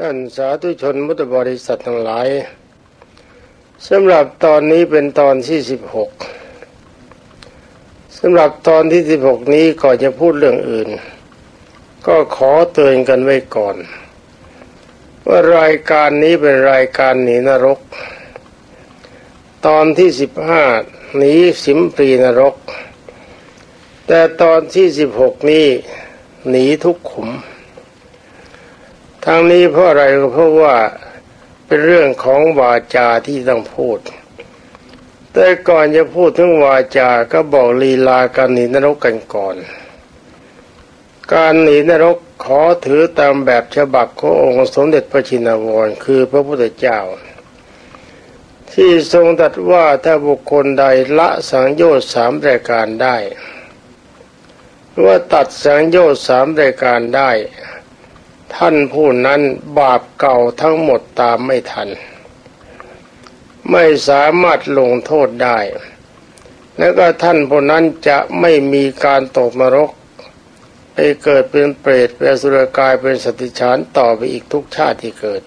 ท่านสาธุชนมุตบริษัททั้งหลายสำหรับตอนนี้เป็นตอนที่สิบหกสำหรับตอนที่สิบหกนี้ก่อนจะพูดเรื่องอื่น ก็ขอเตือนกันไว้ก่อน ว่ารายการนี้เป็นรายการหนีนรก ตอนที่สิบห้าหนีสิมปรีนรก แต่ตอนที่สิบหกนี้หนีทุกขุม ทั้งนี้เพราะอะไรก็เพราะว่าเป็นเรื่องของวาจาที่ต้องพูด แต่ก่อนจะพูดถึงวาจาก็บอกลีลาการหนีนรกกันก่อน การหนีนรกขอถือตามแบบฉบับขององค์สมเด็จพระชินวรคือพระพุทธเจ้า ที่ทรงตรัสว่าถ้าบุคคลใดละสังโยชน์สามรายการได้ว่าตัดสังโยชน์สามรายการได้ ท่านผู้นั้นบาปเก่าทั้งหมดตามไม่ทัน ไม่สามารถลงโทษได้ แล้วก็ท่านผู้นั้นจะไม่มีการตกนรก ไปเกิดเป็นเปรตเป็นสุรกายเป็นสติฉานต่อไปอีกทุกชาติที่เกิด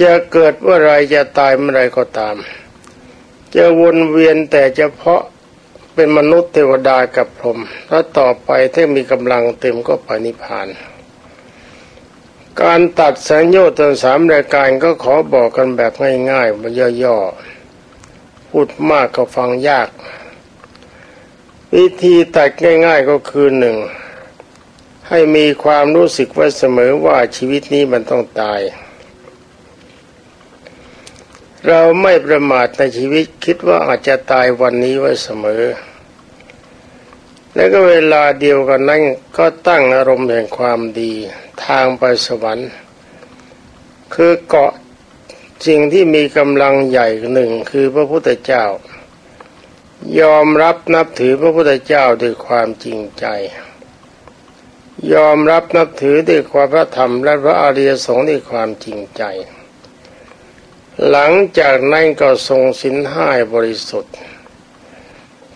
จะเกิดเมื่อไรจะตายเมื่อไรก็ตาม จะวนเวียนแต่เฉพาะ เป็นมนุษย์เทวดากับพรหมแล้วต่อไปถ้ามีกำลังเต็มก็ปณิพาน การตัดสัญญาตนสามรายการก็ขอบอกกันแบบง่ายๆมันย่อๆ พูดมากก็ฟังยาก วิธีตัดง่าย ๆก็คือหนึ่งให้มีความรู้สึกไว้เสมอว่าชีวิตนี้มันต้องตาย เราไม่ประมาทในชีวิตคิดว่าอาจจะตายวันนี้ไว้เสมอ แล้วก็เวลาเดียวกันนั้นก็ตั้งอารมณ์แห่งความดีทางไปสวรรค์ คือเกาะสิ่งที่มีกำลังใหญ่หนึ่งคือพระพุทธเจ้า ยอมรับนับถือพระพุทธเจ้าด้วยความจริงใจ ยอมรับนับถือด้วยความพระธรรมและพระอริยสงฆ์ด้วยความจริงใจ หลังจากนั้นก็ทรงสินห้าบริสุทธิ์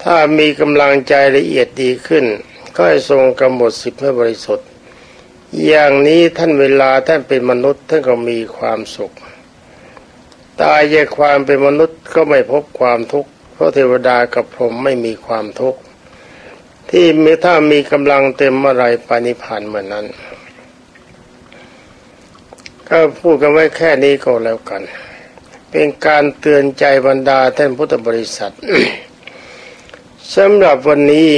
ถ้ามีกำลังใจละเอียดดีขึ้น ก็ให้ทรงกำหนดสิบให้บริสุทธิ์ อย่างนี้ท่านเวลาท่านเป็นมนุษย์ท่านก็มีความสุข ตายจากความเป็นมนุษย์ก็ไม่พบความทุกข์เพราะเทวดากับพรหมไม่มีความทุกข์ ที่มีถ้ามีกำลังเต็มเมื่อไรปานิพานเหมือนนั้น ก็พูดกันไว้แค่นี้ก็แล้วกัน เป็นการเตือนใจบรรดาท่านพุทธบริษัทสำหรับวันนี้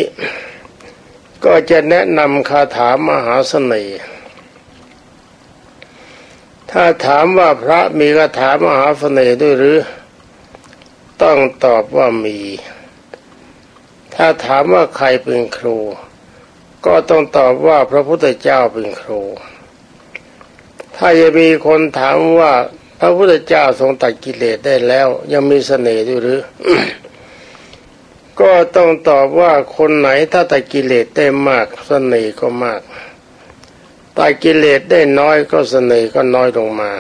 ก็จะแนะนำคาถามหาเสน่ห์ถ้าถามว่าพระมีคาถามหาเสน่ห์ด้วยหรือ ต้องตอบว่ามี ถ้าถามว่าใครเป็นครู ก็ต้องตอบว่าพระพุทธเจ้าเป็นครู ถ้าจะมีคนถามว่า ระพุทธเจ้าทรงตัดกิเลสได้แล้ว ยังมีเสน่ห์ด้วยหรือ ก็ต้องตอบว่าคนไหนถ้าตัดกิเลสได้มากเสน่ห์ก็มากตัดกิเลสได้น้อยก็เสน่ห์ก็น้อยลงมา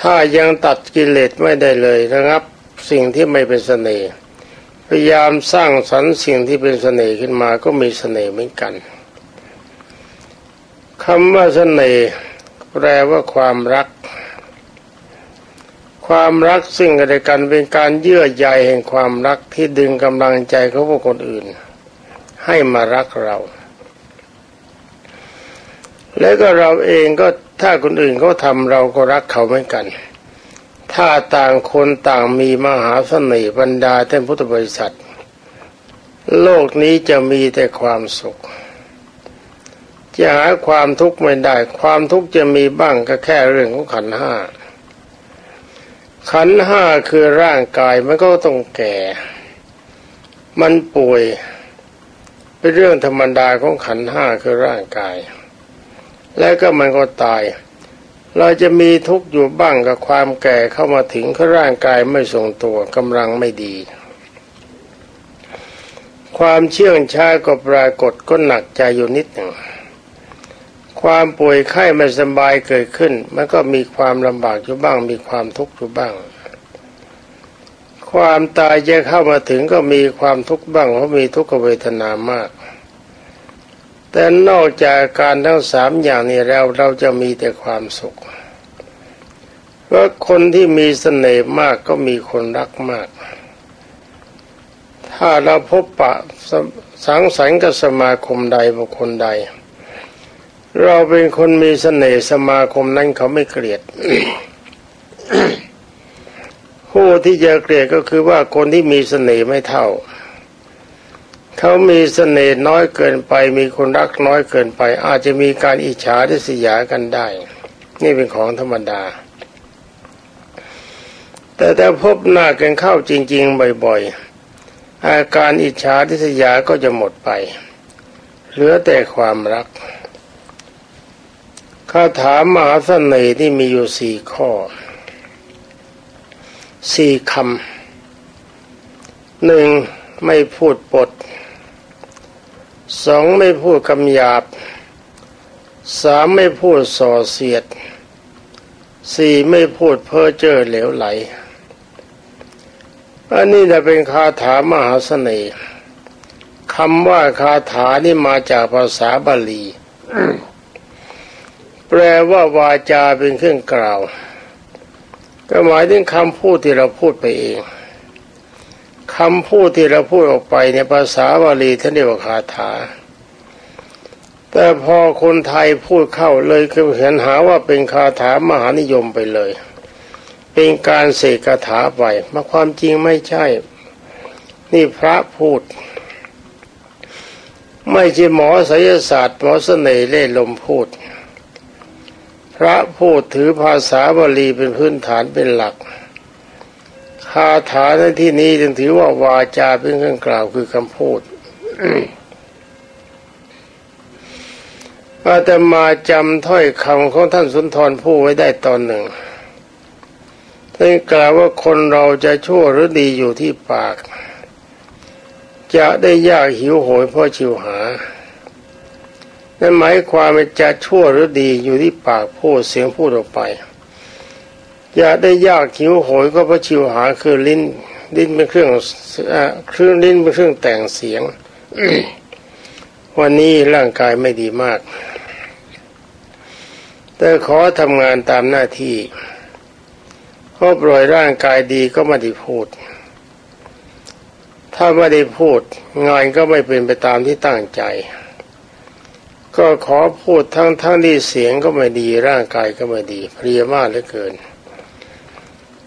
ถ้ายังตัดกิเลสไม่ได้เลยนะครับ สิ่งที่ไม่เป็นเสน่ห์พยายามสร้างสรรค์สิ่งที่เป็นเสน่ห์ขึ้นมาก็มีเสน่ห์เหมือนกันคำว่าเสน่ห์แปลว่าความรัก ความรักซึ่งกันและกันเป็นการเยื่อใยแห่งความรักที่ดึงกำลังใจของผู้คนอื่น ให้มารักเรา แล้วก็เราเองก็ถ้าคนอื่นเขาทำเราก็รักเขาเหมือนกัน ถ้าต่างคนต่างมีมหาเสน่ห์บรรดาท่านพุทธบริษัท โลกนี้จะมีแต่ความสุข จะหาความทุกข์ไม่ได้ ความทุกข์จะมีบ้างก็แค่เรื่องของขันห้า ขันห้าคือร่างกายมันก็ต้องแก่ มันป่วย เป็นเรื่องธรรมดาของขันห้าคือร่างกาย แล้วก็มันก็ตาย เราจะมีทุกข์อยู่บ้างกับความแก่เข้ามาถึงคือร่างกายไม่ทรงตัวกำลังไม่ดี ความเชื่องช้าก็ปรากฏก็หนักใจอยู่นิดหนึ่ง ความป่วยไข้ไม่สบายเกิดขึ้น มันก็มีความลำบากอยู่บ้าง มีความทุกข์อยู่บ้าง ความตายจะเข้ามาถึงก็มีความทุกข์บ้างเพราะมีทุกขเวทนามาก แต่นอกจากการทั้งสามอย่างนี้แล้วเราจะมีแต่ความสุขเพราะคนที่มีเสน่ห์มากก็มีคนรักมาก ถ้าเราพบปะสังสรรค์กับสมาคมใดบุคคลใด เราเป็นคนมีเสน่ห์สมาคมนั้นเขาไม่เกลียดผู้ที่จะเกลียดก็คือว่าคนที่มีเสน่ห์ไม่เท่า เขามีเสน่ห์น้อยเกินไป มีคนรักน้อยเกินไป อาจจะมีการอิจฉาทิษยากันได้ นี่เป็นของธรรมดา แต่ถ้าพบหน้ากันเข้าจริง ๆ บ่อยๆอาการอิจฉาทิษยาก็จะหมดไป เหลือแต่ความรัก คาถามหาเสน่ห์ที่มีอยู่สี่ข้อสี่คำหนึ่งไม่พูดปดสองไม่พูดคำหยาบสามไม่พูดส่อเสียดสี่ไม่พูดเพ้อเจ้อเหลวไหล อันนี้จะเป็นคาถามหาเสน่ห์คำว่าคาถานี่มาจากภาษาบาลี แปลว่าวาจาเป็นเครื่องกล่าว ก็หมายถึงคำพูดที่เราพูดไปเองคำพูดที่เราพูดออกไปในภาษาบาลีท่านเรียกว่าคาถา แต่พอคนไทยพูดเข้าเลยก็เห็นหาว่าเป็นคาถามหานิยมไปเลย เป็นการเสกคาถาไปมาความจริงไม่ใช่ นี่พระพูด ไม่ใช่หมอไสยศาสตร์หมอเสน่ห์เล่ลมพูด ระพูดถือภาษาบาลีเป็นพื้นฐานเป็นหลัก คาถาในที่นี้จึงถือว่าวาจาเป็นเครื่องกล่าวคือคำพูดอาตมาจำถ้อยคำของท่านสุนทรผู้ไว้ได้ตอนหนึ่งท่านกล่าวว่าคนเราจะชั่วหรือดีอยู่ที่ปาก จะได้ยากหิวโหยเพราะชิวหา นั่นหมายความว่าจะชั่วหรือดีอยู่ที่ปากพูดเสียงพูดออกไป อย่าได้ยากหิวโหยก็เพราะชิวหาคือลิ้นลิ้นเป็นเครื่องเครื่องลิ้นเป็นเครื่องแต่งเสียง วันนี้ร่างกายไม่ดีมาก แต่ขอทำงานตามหน้าที่พราะปล่อยร่างกายดีก็ไม่ได้พูด ถ้าไม่ได้พูด งานก็ไม่เป็นไปตามที่ตั้งใจ ก็ขอพูดทั้งทั้งที่เสียงก็ไม่ดีร่างกายก็ไม่ดีเพลียมากเหลือเกิน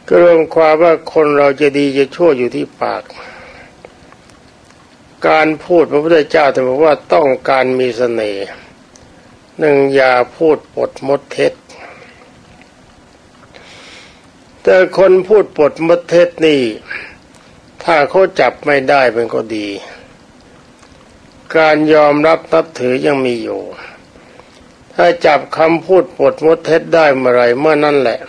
ก็รวมความว่าคนเราจะดีจะชั่วอยู่ที่ปาก การพูดพระพุทธเจ้าแต่บอกว่าต้องการมีเสน่ห์หนึ่งอย่าพูดปดมดเท็จ แต่คนพูดปดมดเท็จนี่ ถ้าเขาจับไม่ได้มันก็ดี การยอมรับนับถือยังมีอยู่ ถ้าจับคำพูดปดมดเท็จได้เมื่อไรเมื่อนั่นแหละ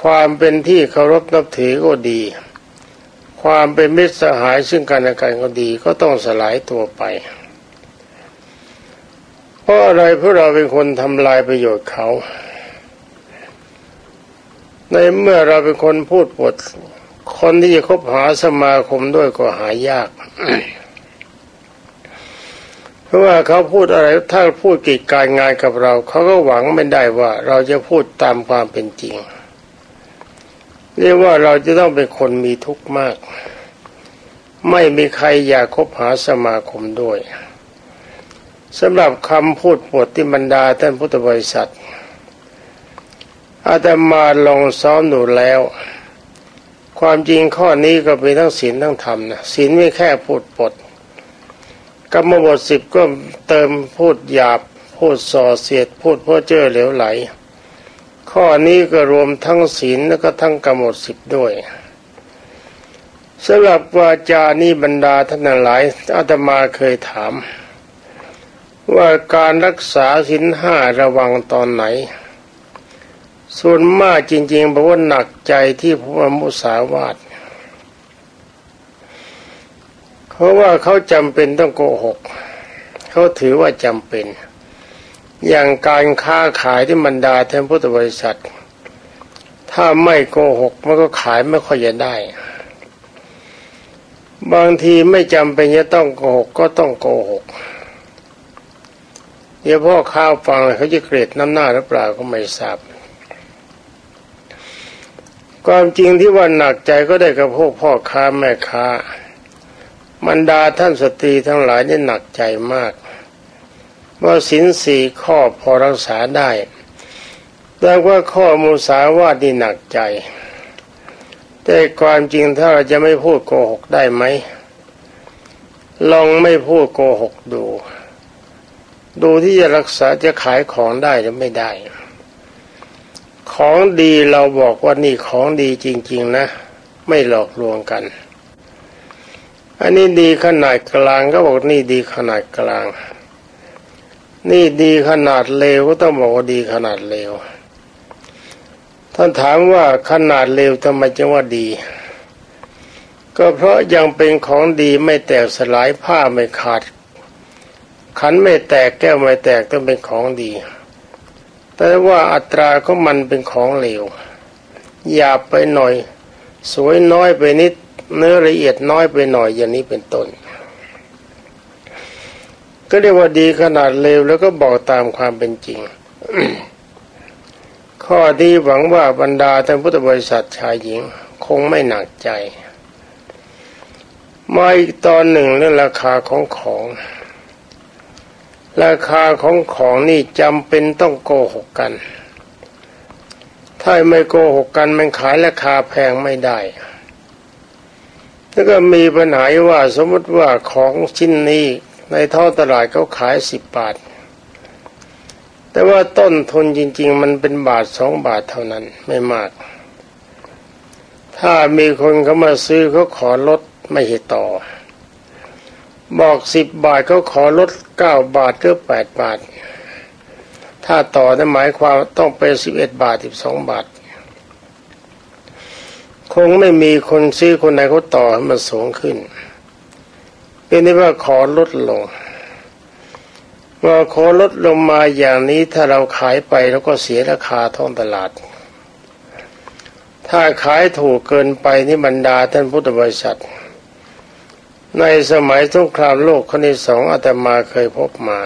ความเป็นที่เคารพนับถือก็ดี ความเป็นมิตรสหายซึ่งกันและกันก็ดีก็ต้องสลายตัวไป เพราะอะไรเพราะเราเป็นคนทำลายประโยชน์เขา ในเมื่อเราเป็นคนพูดปดคนที่จะคบหาสมาคมด้วยก็หายาก เพราะว่าเขาพูดอะไรถ้าพูดกิจการงานกับเรา เขาก็หวังไม่ได้ว่าเราจะพูดตามความเป็นจริง เรียกว่าเราจะต้องเป็นคนมีทุกข์มาก ไม่มีใครอยากคบหาสมาคมด้วยสำหรับคำพูดปวดที่บรรดาท่านพุทธบริษัทอาตมาลองซ้อมหนูแล้ว ความจริงข้อนี้ก็เป็นทั้งศีลทั้งธรรมนะศีลไม่แค่พูดปด กรรมบทสิบก็เติมพูดหยาบ พูดส่อเสียด พูดเพ้อเจ้อเหลวไหล ข้อนี้ก็รวมทั้งศีลแล้วก็ทั้งกรรมบทสิบด้วยสำหรับวาจานี้บรรดาท่านหลายอาตมาเคยถาม ว่าการรักษาศีลห้าระวังตอนไหน ส่วนมากจริงๆเพราะว่าหนักใจที่พระมุสาวาท เพราะว่าเขาจำเป็นต้องโกหก เขาถือว่าจำเป็น อย่างการค้าขายที่บรรดาแทนพุทธบริษัท ถ้าไม่โกหกมันก็ขายไม่ค่อยจะได้ บางทีไม่จำเป็นจะต้องโกหกก็ต้องโกหกเดี๋ยวพ่อข้าวฟังเขาจะเกลียดน้ำหน้าหรือเปล่าก็ไม่ทราบความจริงที่ว่าหนักใจก็ได้กับพวกพ่อค้าแม่ค้า บรรดาท่านสตรีทั้งหลายนี่หนักใจมาก ว่าสินสี่ข้อพอรักษาได้ แต่ว่าข้อมุสาวาทนี่หนักใจ แต่ความจริงถ้าเราจะไม่พูดโกหกได้ไหม ลองไม่พูดโกหกดู ดูที่จะรักษาจะขายของได้หรือไม่ได้ ของดีเราบอกว่านี่ของดีจริง ๆ นะ ไม่หลอกลวงกัน อันนี้ดีขนาดกลางก็บอกนี่ดีขนาดกลาง นี่ดีขนาดเลวก็ต้องบอกว่าดีขนาดเลวท่านถามว่าขนาดเลวทำไมจึงว่าดี ก็เพราะยังเป็นของดีไม่แตกสลายผ้าไม่ขาด ขันไม่แตกแก้วไม่แตกต้องเป็นของดี แต่ว่าอัตราของมันเป็นของเลวหยาบไปหน่อย สวยน้อยไปนิด เนื้อละเอียดน้อยไปหน่อยอย่างนี้เป็นต้น ก็เรียกว่าดีขนาดเลวแล้วก็บอกตามความเป็นจริง ข้อที่หวังว่าบรรดาท่านพุทธบริษัทชายหญิง คงไม่หนักใจมาอีกตอนหนึ่งเรื่องราคาของของ ราคาของของนี่จำเป็นต้องโกหกกัน ถ้าไม่โกหกกันมันขายราคาแพงไม่ได้ แล้วก็มีปัญหาว่าสมมติว่าของชิ้นนี้ในท้องตลาดเขาขายสิบบาท แต่ว่าต้นทุนจริง ๆ มันเป็นบาทสองบาทเท่านั้นไม่มาก ถ้ามีคนเขามาซื้อเขาขอลดไม่เหต่อ บอกสิบบาทเขาขอลดเก้าบาทหรือแปดบาท ถ้าต่อนั่นหมายความต้องเป็นสิบเอ็ดบาทสิบสองบาท คงไม่มีคนซื้อคนไหนเขาต่อให้มันสูงขึ้น เป็นที่ว่าขอลดลงว่าขอลดลงมาอย่างนี้ถ้าเราขายไปแล้วก็เสียราคาท้องตลาด ถ้าขายถูกเกินไปนี่บรรดาท่านพุทธบริษัท ในสมัยสงครามโลกครั้งที่สองอาตมาเคยพบมา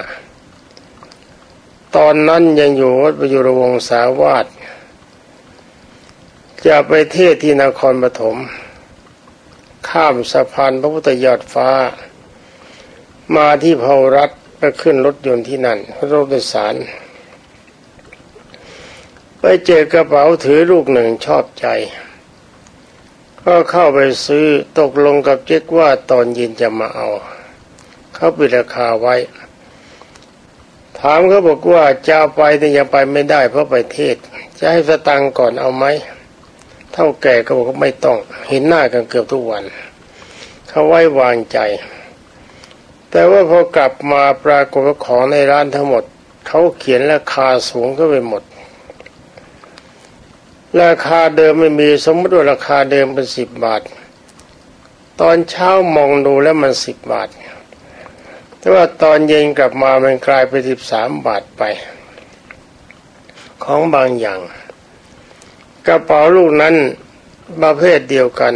ตอนนั้นยังอยู่วัดประยุรวงศาวาส จะไปเทศที่นครปฐมข้ามสะพานพระพุทธยอดฟ้า มาที่เผารัฐก็ขึ้นรถยนต์ที่นั่นรถโดยสาร ไปเจอกระเป๋าถือลูกหนึ่งชอบใจ ก็เข้าไปซื้อตกลงกับเจ๊กว่าตอนเย็นจะมาเอา เขาปิดราคาไว้ ถามเขาบอกว่าจะไปแต่ยังไปไม่ได้เพราะไปเทศ จะให้สตังก่อนเอาไหม เท่าแก่ก็บอกว่าไม่ต้อง เห็นหน้ากันเกือบทุกวันเขาไว้วางใจ แต่ว่าพอกลับมาปรากฏว่าของในร้านทั้งหมดเขาเขียนราคาสูงก็ไปหมด ราคาเดิมไม่มีสมมติว่าราคาเดิมเป็นสิบบาท ตอนเช้ามองดูแล้วมันสิบบาท แต่ว่าตอนเย็นกลับมามันกลายเป็นสิบสามบาทไป ของบางอย่าง กระเป๋าลูกนั้นประเภทเดียวกัน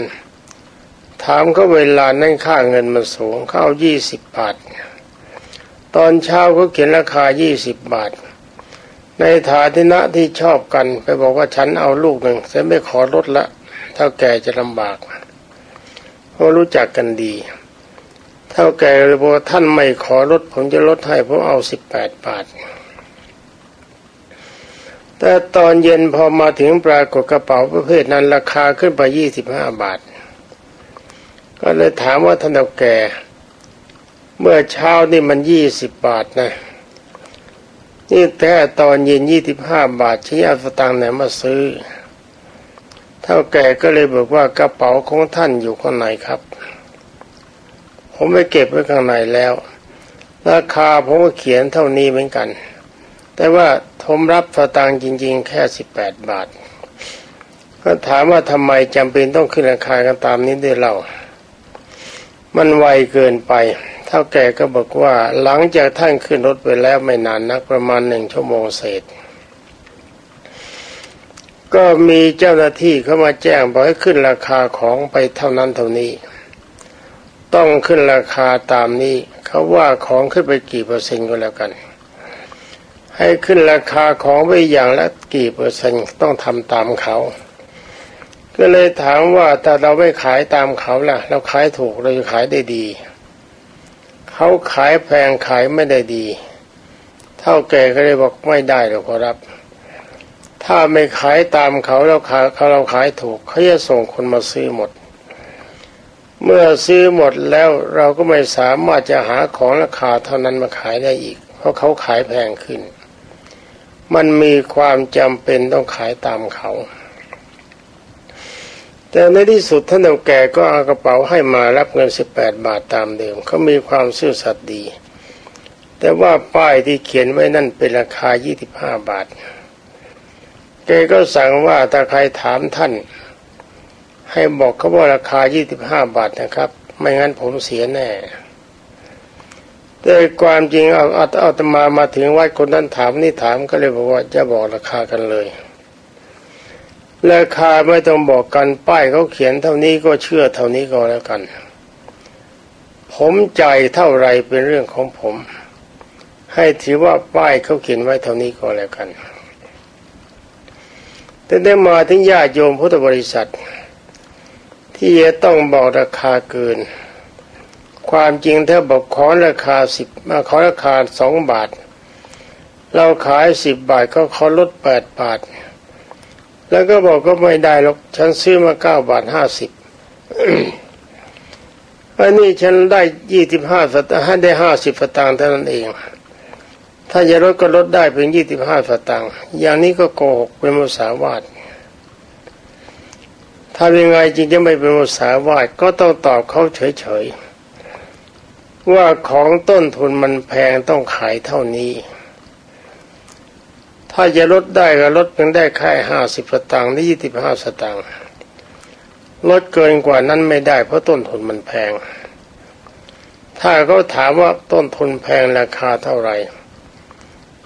ถามเขาเวลานั่นค่าเงินมันสูงเข้ายี่สิบบาท ตอนเช้าเขาเขียนราคายี่สิบบาท ในฐานะที่ชอบกันไปบอกว่าฉันเอาลูกหนึ่งฉันไม่ขอลดละเท่าแก่จะลำบากเพราะรู้จักกันดีเท่าแก่เลยบอกท่านไม่ขอลดผมจะลดให้ผมเอาสิบแปดบาท แต่ตอนเย็นพอมาถึงปรากฏกระเป๋าประเภทนั้นราคาขึ้นไปยี่สิบห้าบาท ก็เลยถามว่าท่านเอาแก่ เมื่อเช้านี่มันยี่สิบบาทนะ นี่แต่ตอนเย็นยี่สิบห้าบาทชี้เอาสตางค์ไหนมาซื้อ เท่าแก่ก็เลยบอกว่ากระเป๋าของท่านอยู่ข้างในครับ ผมไม่เก็บไว้ข้างในแล้ว ราคาผมก็เขียนเท่านี้เหมือนกัน แต่ว่าทมรับสตางค์จริง ๆ แค่สิบแปดบาท ก็ถามว่าทำไมจำเป็นต้องขึ้นราคากันตามนี้ด้วยเล่ามันไวเกินไป เท่าแก่ก็บอกว่าหลังจากท่านขึ้นรถไปแล้วไม่นานนักประมาณหนึ่งชั่วโมงเศษ ก็มีเจ้าหน้าที่เข้ามาแจ้งบอกให้ขึ้นราคาของไปเท่านั้นเท่านี้ ต้องขึ้นราคาตามนี้เขาว่าของขึ้นไปกี่เปอร์เซ็นต์ก็แล้วกัน ให้ขึ้นราคาของไปอย่างละกี่เปอร์เซ็นต์ต้องทำตามเขา ก็เลยถามว่าถ้าเราไม่ขายตามเขาล่ะ เราขายถูกเราจะขายได้ดี เขาขายแพงขายไม่ได้ดี เท่าแก่ก็เลยบอกไม่ได้หรอกครับ ถ้าไม่ขายตามเขาเราขายเขาเราขายถูกเขาจะส่งคนมาซื้อหมด เมื่อซื้อหมดแล้วเราก็ไม่สามารถจะหาของราคาเท่านั้นมาขายได้อีกเพราะเขาขายแพงขึ้น มันมีความจำเป็นต้องขายตามเขา แต่ในที่สุดท่านเฒ่าแก่ก็เอากระเป๋าให้มารับเงินสิบแปดบาทตามเดิมเขามีความซื่อสัตย์ดี แต่ว่าป้ายที่เขียนไว้นั่นเป็นราคายี่สิบห้าบาท แกก็สั่งว่าถ้าใครถามท่าน ให้บอกเขาว่าราคายี่สิบห้าบาทนะครับ ไม่งั้นผมเสียแน่ แต่ความจริงเอาเอาเอาตมามาถึงวัดคนนั้นถามนี่ถามก็เลยบอกว่าจะบอกราคากันเลยราคาไม่ต้องบอกกันป้ายเขาเขียนเท่านี้ก็เชื่อเท่านี้ก็แล้วกัน ผมใจเท่าไรเป็นเรื่องของผม ให้ถือว่าป้ายเขาเขียนไว้เท่านี้ก็แล้วกันแต่ได้มาถึงญาติโยมพุทธบริษัท ที่จะต้องบอกราคาเกิน ความจริงถ้าบอกขอราคาสิบมาขอราคาสองบาท เราขายสิบบาทก็ขอลดแปดบาท แล้วก็บอกก็ไม่ได้หรอกฉันซื้อมาเก้าบาทห้าสิบอันนี้ฉันได้ยี่สิบห้าสตางค์ได้ห้าสิบสตางค์เท่านั้นเอง ถ้าจะลดก็ลดได้เพียงยี่สิบห้าสตางค์อย่างนี้ก็โกหกเป็นมุสาวาทถ้ายังไงจริงจะไม่เป็นมุสาวาทก็ต้องตอบเขาเฉยๆ ว่าของต้นทุนมันแพงต้องขายเท่านี้ ถ้าจะลดได้ก็ลดเพียงได้แค่ห้าสิบสตางค์หรือยี่สิบห้าสตางค์ลดเกินกว่านั้นไม่ได้เพราะต้นทุนมันแพง ถ้าเขาถามว่าต้นทุนแพงราคาเท่าไหร่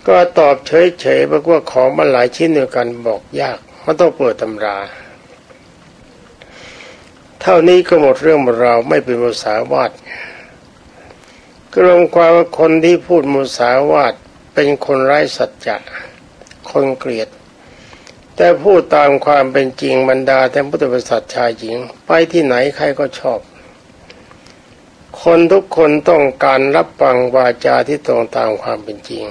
ก็ตอบเฉยๆบอกว่าของมันหลายชิ้นเดียวกันบอกยากมันต้องเปิดตำรา เท่านี้ก็หมดเรื่องเราไม่เป็นภาษาวาด กรมความว่าคนที่พูดมุสาวาทเป็นคนไร้สัจจะคนเกลียด แต่พูดตามความเป็นจริงบรรดาแต่พุทธบริษัทชายหญิง ไปที่ไหนใครก็ชอบ คนทุกคนต้องการรับฟังวาจาที่ตรงตามความเป็นจริง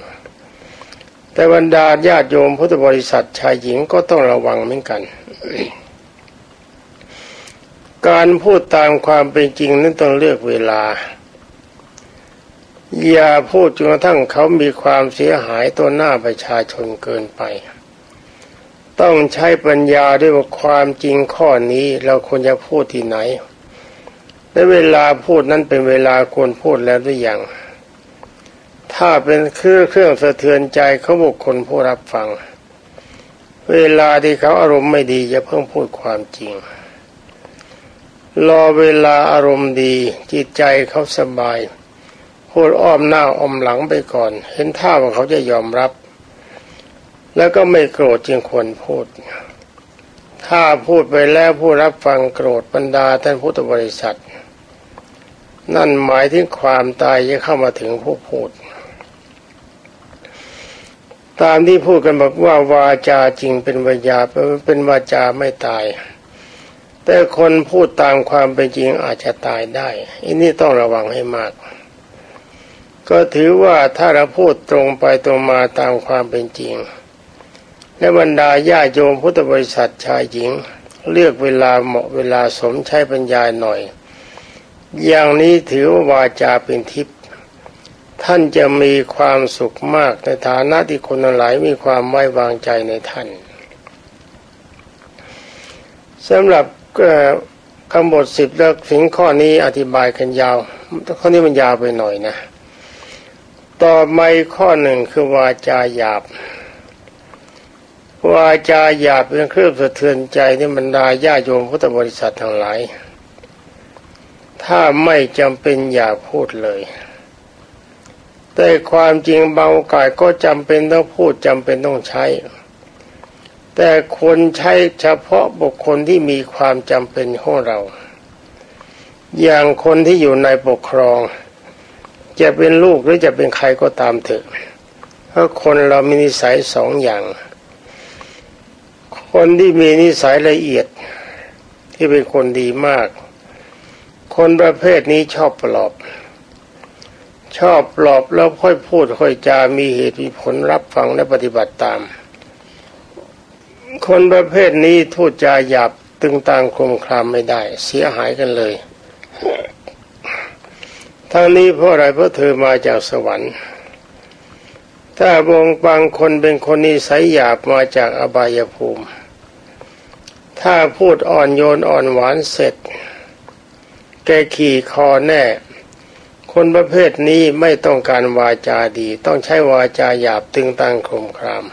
แต่บรรดาญาติโยมพุทธบริษัทชายหญิงก็ต้องระวังเหมือนกันการพูดตามความเป็นจริงนั้นต้องเลือกเวลา อย่าพูดจนกระทั่งเขามีความเสียหายตัวหน้าประชาชนเกินไป ต้องใช้ปัญญาด้วยว่าความจริงข้อนี้เราควรจะพูดที่ไหนและเวลาพูดนั้นเป็นเวลาควรพูดแล้วหรือยังถ้าเป็นเครื่องเครื่องสะเทือนใจเขาบุคคลผู้รับฟัง เวลาที่เขาอารมณ์ไม่ดีจะเพิ่งพูดความจริง รอเวลาอารมณ์ดีจิตใจเขาสบาย พูดอ้อมหน้าอ้อมหลังไปก่อน เห็นท่าว่าเขาจะยอมรับ แล้วก็ไม่โกรธจึงควรพูด ถ้าพูดไปแล้วผู้รับฟังโกรธบรรดาท่านพุทธบริษัท นั่นหมายถึงความตายจะเข้ามาถึงผู้พูด ตามที่พูดกันบอกว่าวาจาจริงเป็นวิญญาเป็นวาจาไม่ตาย แต่คนพูดตามความเป็นจริงอาจจะตายได้อันนี้ต้องระวังให้มาก ก็ถือว่าถ้าเราพูดตรงไปตรงมาตามความเป็นจริง และบรรดาญาโยมพุทธบริษัทชายหญิง เลือกเวลาเหมาะเวลาสมใช้ปัญญาหน่อย อย่างนี้ถือว่าวาจาเป็นทิพย์ท่านจะมีความสุขมากในฐานะที่คนหลายมีความไว้วางใจในท่านสำหรับคำบทสิบแล้วถึงข้อนี้อธิบายกันยาวข้อนี้มันยาวไปหน่อยนะ ต่อมาข้อหนึ่งคือวาจาหยาบ วาจาหยาบเป็นเครื่องสะเทือนใจที่บรรดาญาโยมพุทธบริษัททั้งหลาย ถ้าไม่จำเป็นอย่าพูดเลย แต่ความจริงบางโอกาสก็จำเป็นต้องพูดจำเป็นต้องใช้ แต่คนใช้เฉพาะบุคคลที่มีความจำเป็นของเรา อย่างคนที่อยู่ในปกครอง จะเป็นลูกหรือจะเป็นใครก็ตามเถอะเพราะคนเรามีนิสัยสองอย่าง คนที่มีนิสัยละเอียด ที่เป็นคนดีมาก คนประเภทนี้ชอบปลอบ ชอบปลอบแล้วค่อยพูดค่อยจามีเหตุมีผลรับฟังและปฏิบัติตาม คนประเภทนี้ทูดจาหยาบตึงตังคมคลามไม่ได้ เสียหายกันเลย ทั้งนี้เพราะอะไรเพราะเธอมาจากสวรรค์ ถ้าบงบางคนเป็นคนนิสัยหยาบมาจากอบายภูมิ ถ้าพูดอ่อนโยนอ่อนหวานเสร็จ แกขี่คอแน่ คนประเภทนี้ไม่ต้องการวาจาดี ต้องใช้วาจาหยาบตึงตังคมคราม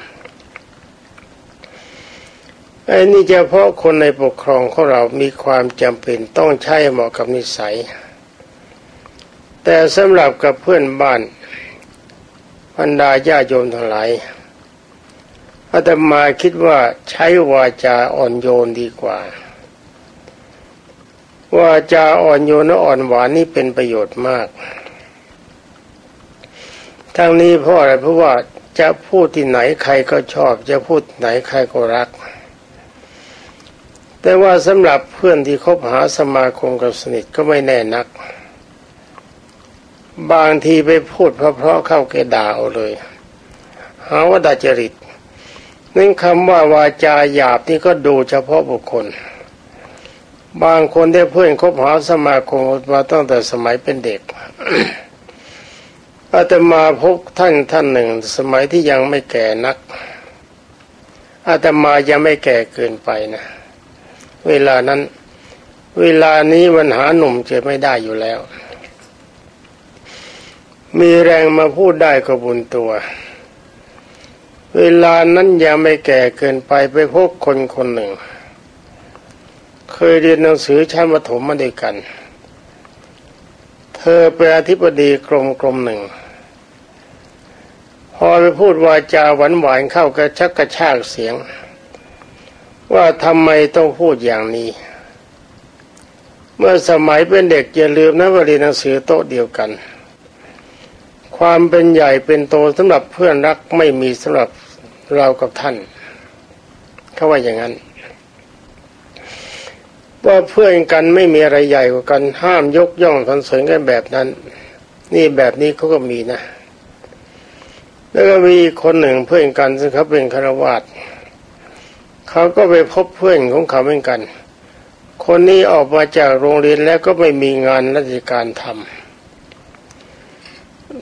ไอ้นี่เฉพาะคนในปกครองของเรามีความจำเป็นต้องใช้เหมาะกับนิสัย แต่สำหรับกับเพื่อนบ้านบรรดาญาโยมทั้งหลายอาตมาคิดว่าใช้วาจาอ่อนโยนดีกว่า วาจาอ่อนโยนและอ่อนหวานนี่เป็นประโยชน์มาก ทั้งนี้เพราะอะไรเพราะว่าจะพูดที่ไหนใครก็ชอบ จะพูดไหนใครก็รัก แต่ว่าสำหรับเพื่อนที่คบหาสมาคมกับสนิทก็ไม่แน่นัก บางทีไปพูดเพราะๆเข้าแกด่าเอาเลยหาว่าดาจริตนั่นคำว่าวาจาหยาบนี่ก็ดูเฉพาะบุคคล บางคนได้เพื่อนคบหาสมาคมมาตั้งแต่สมัยเป็นเด็กอาตมาพบท่านท่านหนึ่ง สมัยที่ยังไม่แก่นักอาตมายังไม่แก่เกินไปนะ เวลานั้น เวลานี้มันหาหนุ่มเจอไม่ได้อยู่แล้ว มีแรงมาพูดได้ก็บุญตัว เวลานั้นยังไม่แก่เกินไปไปพบคนคนหนึ่ง เคยเรียนหนังสือชั้นประถมมาด้วยกัน เธอเป็นอธิบดีกรมกรมหนึ่ง พอไปพูดวาจาหวานหวานเข้ากระชักกระชากเสียง ว่าทำไมต้องพูดอย่างนี้ เมื่อสมัยเป็นเด็กอย่าลืมนะว่าเรียนหนังสือโต๊ะเดียวกัน ความเป็นใหญ่เป็นโตสำหรับเพื่อนรักไม่มีสำหรับเรากับท่านเขาว่าอย่างนั้น ว่าเพื่อนกันไม่มีอะไรใหญ่กว่ากันห้ามยกย่องสรรเสริญกันแบบนั้น นี่แบบนี้เขาก็มีนะ แล้วก็มีคนหนึ่งเพื่อนกันซึ่งเขาเป็นคารวาสเขาก็ไปพบเพื่อนของเขาเหมือนกัน คนนี้ออกมาจากโรงเรียนแล้วก็ไม่มีงานราชการทำ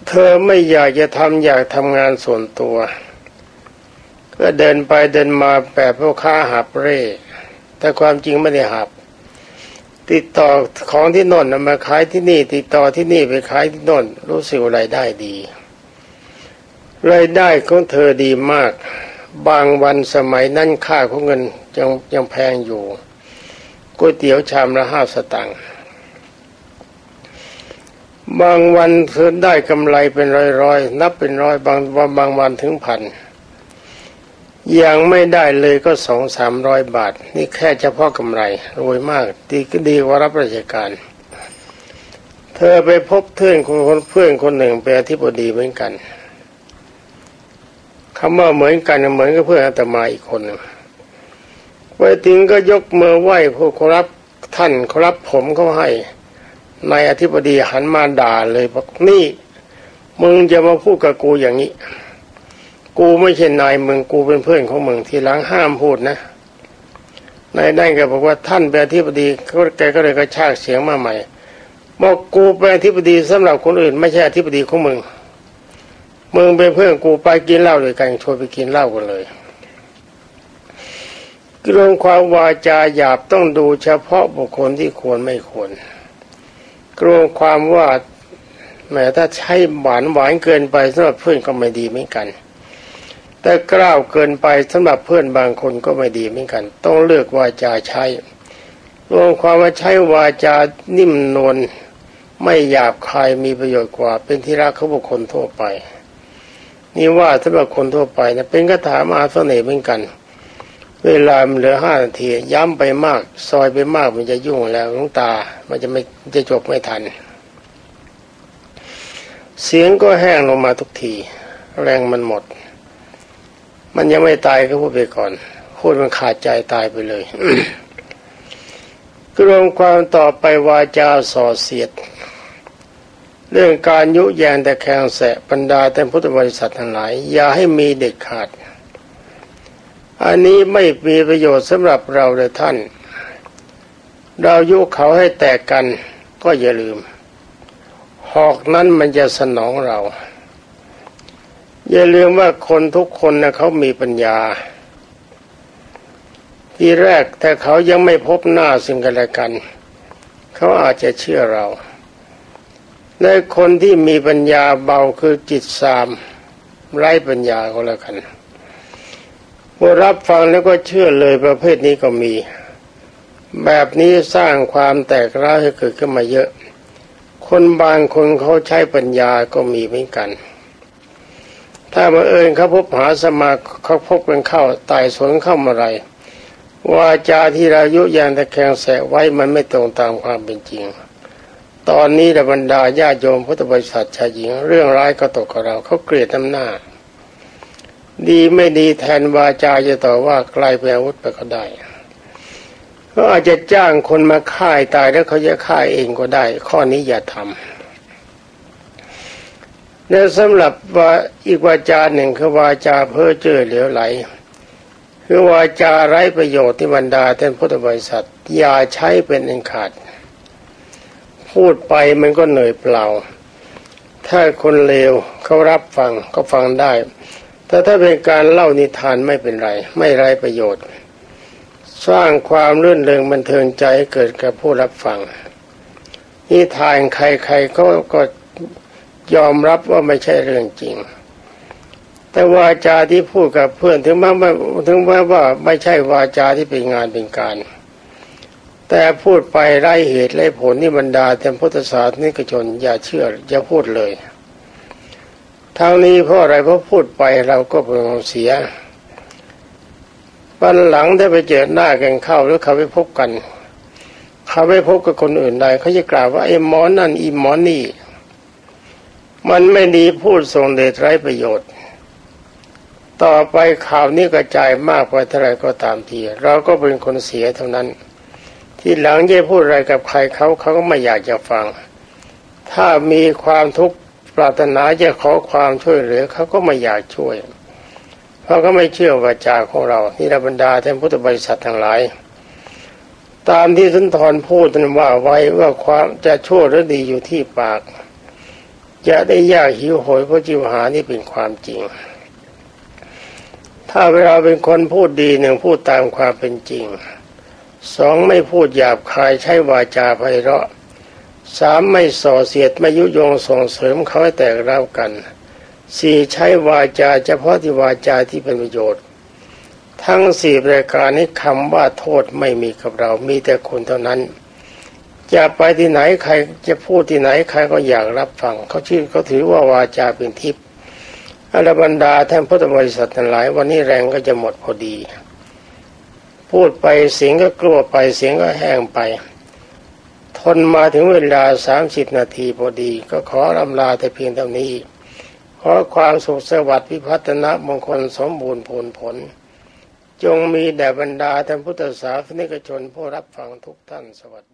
เธอไม่อยากจะทำอยากทำงานส่วนตัว ก็เดินไปเดินมาแบบพ่อค้าหับเร่ แต่ความจริงไม่ได้หับ ติดต่อของที่นนมาขายที่นี่ ติดต่อที่นี่ไปขายที่นนรู้สึกรายได้ดีรายได้ของเธอดีมาก บางวันสมัยนั้นค่าของเงินยังยังแพงอยู่ก๋วยเตี๋ยวชามละห้าสตางค์ บางวันเธอได้กำไรเป็นร้อยๆนับเป็นร้อยบางวันบางวันถึงพันยังไม่ได้เลยก็สองสามร้อยบาท นี่แค่เฉพาะกำไรรวยมากดีก็ดีกว่ารับราชการ เธอไปพบเพื่อนคนเพื่อนคนหนึ่งเป็นอธิบดีเหมือนกันคำว่าเหมือนกันเหมือนกับเพื่อนอาตมาอีกคนหนึ่งไปถึงก็ยกมือไหว้ผู้ครับท่านครับผมเขาให้ นายอธิบดีหันมาด่าเลยบอกนี่ มึงจะมาพูดกับกูอย่างนี้ กูไม่ใช่นายมึงกูเป็นเพื่อนของมึงทีหลังห้ามพูดนะนายได้ก็บอกว่าท่านเป็นอธิบดีเขาแกก็เลยกระชากเสียงมาใหม่บอกกูเป็นอธิบดีสำหรับคนอื่น ไม่ใช่อธิบดีของมึงมึงเป็นเพื่อนกูไปกินเหล้าด้วยกันชวนไปกินเหล้ากันเลยเรื่องความวาจาหยาบต้องดูเฉพาะบุคคลที่ควรไม่ควร กลัวความว่าแม้ถ้าใช้หวานหวานเกินไปสำหรับเพื่อนก็ไม่ดีเหมือนกัน แต่กล้าวเกินไปสำหรับเพื่อนบางคนก็ไม่ดีเหมือนกัน ต้องเลือกวาจาใช้รวมความว่าใช้วาจานิ่มนวลไม่หยาบคายมีประโยชน์กว่า เป็นที่รักของบุคคลทั่วไป นี่ว่าสำหรับคนทั่วไปนะเป็นคาถามหาเสน่ห์เหมือนกัน เวลามันเหลือห้านาที ย้ำไปมาก ซอยไปมากมันจะยุ่งแล้วลุงตา มันจะไม่จะจบไม่ทัน เสียงก็แห้งลงมาทุกที แรงมันหมด มันยังไม่ตายก็พูดไปก่อนพูดมันขาดใจตายไปเลยกรวมความต่อไปวาจาส่อเสียด เรื่องการยุแยงแต่แคงแสะบรรดาแต่พุทธบริษัททั้งหลาย อย่าให้มีเด็ดขาด อันนี้ไม่มีประโยชน์สำหรับเราเลยท่าน เรายุเขาให้แตกกันก็อย่าลืม หอกนั้นมันจะสนองเรา อย่าลืมว่าคนทุกคนนะเขามีปัญญา ที่แรกแต่เขายังไม่พบหน้าซึ่งกันและกัน เขาอาจจะเชื่อเราในคนที่มีปัญญาเบาคือจิตสามไร้ปัญญาก็แล้วกัน เมื่อรับฟังแล้วก็เชื่อเลยประเภทนี้ก็มี แบบนี้สร้างความแตกร้าวให้เกิดขึ้นมาเยอะ คนบางคนเขาใช้ปัญญาก็มีเหมือนกัน ถ้ามาเอิญเขาพบหาสมาเขาพบกันเข้าตายสวนเข้ามาไรวาจาที่เรายุยางตะแคงแสไว้มันไม่ตรงตามความเป็นจริง ตอนนี้ระบรรดาญาโยมพุทธบริษัทชายหญิง เรื่องร้ายก็ตกกับเราเขาเกลียดน้ำหน้า ดีไม่ดีแทนวาจาจะต่อว่าไกลไปอาวุธไปก็ได้ก็อาจจะจ้างคนมาฆ่าตายแล้วเขาจะฆ่าเองก็ได้ ข้อนี้อย่าทำและสำหรับว่าอีกวาจาหนึ่งคือวาจาเพ้อเจ้อเหลวไหล คือวาจาไร้ประโยชน์ที่บรรดาท่านพุทธบริษัทอย่าใช้เป็นอันขาด พูดไปมันก็เหนื่อยเปล่า ถ้าคนเลวเขารับฟังก็ฟังได้ แต่ถ้าเป็นการเล่านิทานไม่เป็นไร ไม่ไร้ประโยชน์ สร้างความรื่นเริงบันเทิงใจให้เกิดกับผู้รับฟัง นิทานใครๆก็ก็ยอมรับว่าไม่ใช่เรื่องจริง แต่วาจาที่พูดกับเพื่อนถึงแม้ว่าถึงแม้ว่าไม่ใช่วาจาที่เป็นงานเป็นการ แต่พูดไปไร้เหตุไร้ผลนี่บรรดาแต่พุทธศาสนิกชนอย่าเชื่ออย่าพูดเลย ทางนี้เพราะอะไรเพราะพูดไปเราก็เป็นเสียวันหลังถ้ไปเจอหน้ากันเข้าแล้วเขาไปพบกัน เขาไปพบกับคนอื่นใดเขาจะกล่าวว่าไอ้หมอนั่นอีหมอนี่ มันไม่ดีพูดส่งเดชไร้ประโยชน์ ต่อไปข่าวนี้กระจายมากไปเท่าไรก็ตามที เราก็เป็นคนเสียเท่านั้น ที่หลังจะพูดอะไรกับใครเขาเขาก็ไม่อยากจะฟัง ถ้ามีความทุกข์ ปรารถนาจะขอความช่วยเหลือเขาก็ไม่อยากช่วย เพราะก็ไม่เชื่อวาจาของเรานี่ระบรรดาท่านพุทธบริษัททั้งหลาย ตามที่สุนทรพูดนั้นว่าไว้ว่าความจะชั่วหรือดีอยู่ที่ปาก จะได้ยากหิวโหยเพราะจิวหานี่เป็นความจริง ถ้าเวลาเป็นคนพูดดีหนึ่งพูดตามความเป็นจริงสองไม่พูดหยาบคายใช้วาจาไพเราะ สามไม่ส่อเสียดไม่ยุยงส่งเสริมเขาให้แตกร้าวกันสี่ใช้วาจาเฉพาะที่วาจาที่เป็นประโยชน์ ทั้งสี่รายการนี้คำว่าโทษไม่มีกับเรา มีแต่คนเท่านั้น จะไปที่ไหนใครจะพูดที่ไหนใครก็อยากรับฟังเขาชื่อเขาถือว่าวาจาเป็นทิพย์อรบรรดาท่านพุทธบริษัททั้งหลาย วันนี้แรงก็จะหมดพอดี พูดไปเสียงก็กลัวไปเสียงก็แห้งไป คนมาถึงเวลาสามสิบนาทีพอดี ก็ขอรำลาแต่เพียงเท่านี้ ขอความสุขสวัสดิ์พิพัฒนมงคลสมบูรณ์ผลผล จงมีแด่บรรดาท่านพุทธศาสนิกชนผู้รับฟังทุกท่านสวัสดี